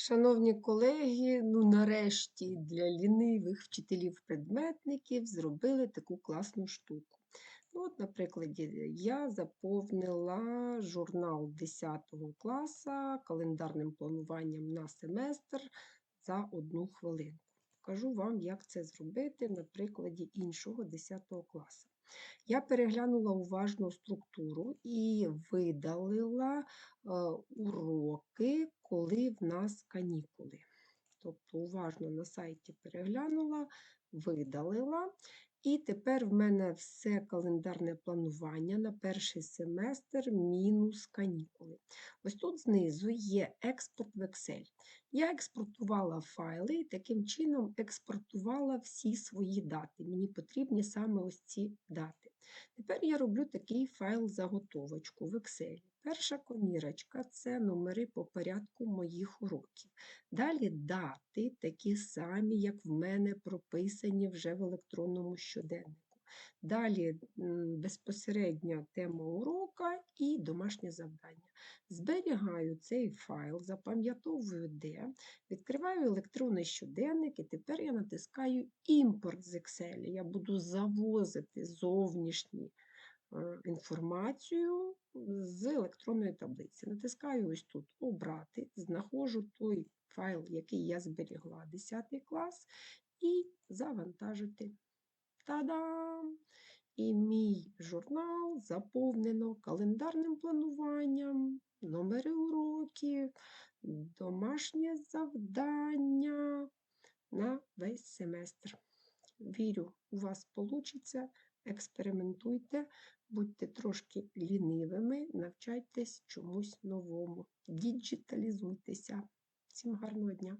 Шановні колеги, ну нарешті для лінивих вчителів-предметників зробили таку класну штуку. Ну, от, Наприклад, я заповнила журнал 10 класу календарним плануванням на семестр за одну хвилинку. Покажу вам, як це зробити на прикладі іншого 10 класу. Я переглянула уважну структуру і видалила е, уроки, коли в нас канікули. Тобто, уважно на сайті переглянула, видалила. І тепер в мене все календарне планування на перший семестр мінус канікули. Ось тут знизу є експорт в Excel. Я експортувала файли і таким чином експортувала всі свої дати. Мені потрібні саме ось ці дати. Тепер я роблю такий файл заготовочку в Excel. Перша комірочка це номери по порядку моїх уроків. Далі дати такі самі, як в мене прописані вже в електронному щоденнику. Далі безпосередня тема урока і домашнє завдання. Зберігаю цей файл, запам'ятовую де, відкриваю електронний щоденник, і тепер я натискаю імпорт з Excel. Я буду завозити зовнішні е, інформацію з електронної таблиці. Натискаю ось тут Обрати, знаходжу той файл, який я зберігла 10 клас, і завантажити. Та-дам! І мій журнал заповнено календарним плануванням, номери уроків, домашнє завдання на весь семестр. Вірю, у вас вийде, експериментуйте, будьте трошки лінивими, навчайтесь чомусь новому, діджиталізуйтеся. Всім гарного дня!